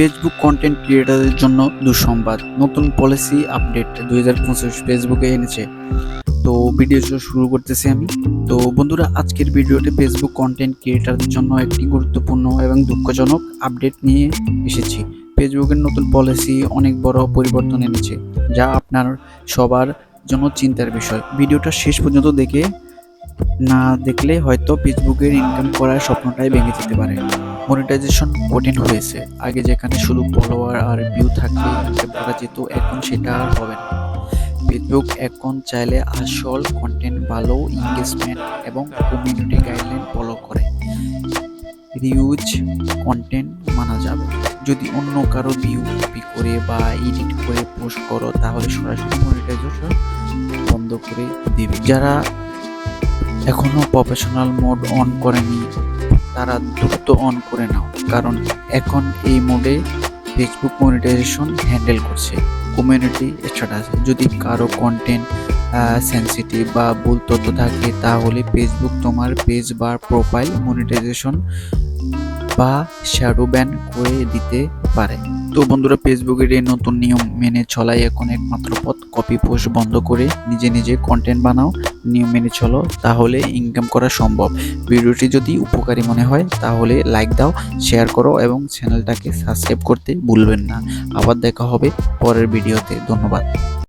Facebook content ক্রিয়েটারদের জন্য দুঃসংবাদ। নতুন পলিসি আপডেট দুই হাজার পঁচিশ ফেসবুকে এনেছে। তো ভিডিও শুরু করতেছি আমি। তো বন্ধুরা, আজকের ভিডিওতে ফেসবুক কন্টেন্ট ক্রিয়েটারদের জন্য একটি গুরুত্বপূর্ণ এবং দুঃখজনক আপডেট নিয়ে এসেছি। ফেসবুকের নতুন পলিসি অনেক বড় পরিবর্তন এনেছে, যা আপনার সবার জন্য চিন্তার বিষয়। ভিডিওটা শেষ পর্যন্ত দেখে না দেখলে হয়তো ফেসবুকের ইনকাম করার স্বপ্নটাই ভেঙে যেতে পারে। মনিটাইজেশন কঠিন হয়েছে। আগে যেখানে শুধু ফলোয়ার আর ভিউ থাকলে ইনকাম করা যেত এখন সেটা আর হবে না। ফেসবুক এখন চাইলে আসল কন্টেন্ট ভালো এঙ্গেজমেন্ট এবং কমিউনিটি গাইডলাইন ফলো করে। রিউজ কন্টেন্ট মানা যাবে। যদি অন্য কারও ভিউ কপি করে বা এডিট করে পোস্ট করো, তাহলে সরাসরি মনিটাইজেশন বন্ধ করে দেবে। যারা এখনও প্রফেশনাল মোড অন করেনি। তারা দ্রুত অন করে নাও, কারণ এখন এই মোডে ফেসবুক মনিটাইজেশন হ্যান্ডেল করছে। কমিউনিটি স্ট্যাটাস যদি কারও কন্টেন্ট সেন্সিটিভ বা ভুল তথ্য থাকে, তাহলে ফেসবুক তোমার পেজ বা প্রোফাইল মনিটাইজেশন বা শ্যাডো ব্যান করে দিতে পারে। তো বন্ধুরা ফেসবুকের এই নতুন নিয়ম মেনে চলাই এখন একমাত্র পথ। কপি পোস্ট বন্ধ করে নিজে নিজে কন্টেন্ট বানাও, নিয়ম মেনে চলো, তাহলে ইনকাম করা সম্ভব। ভিডিওটি যদি উপকারী মনে হয়, তাহলে লাইক দাও শেয়ার করো এবং চ্যানেলটাকে সাবস্ক্রাইব করতে ভুলবেন না। আবার দেখা হবে পরের ভিডিওতে। ধন্যবাদ।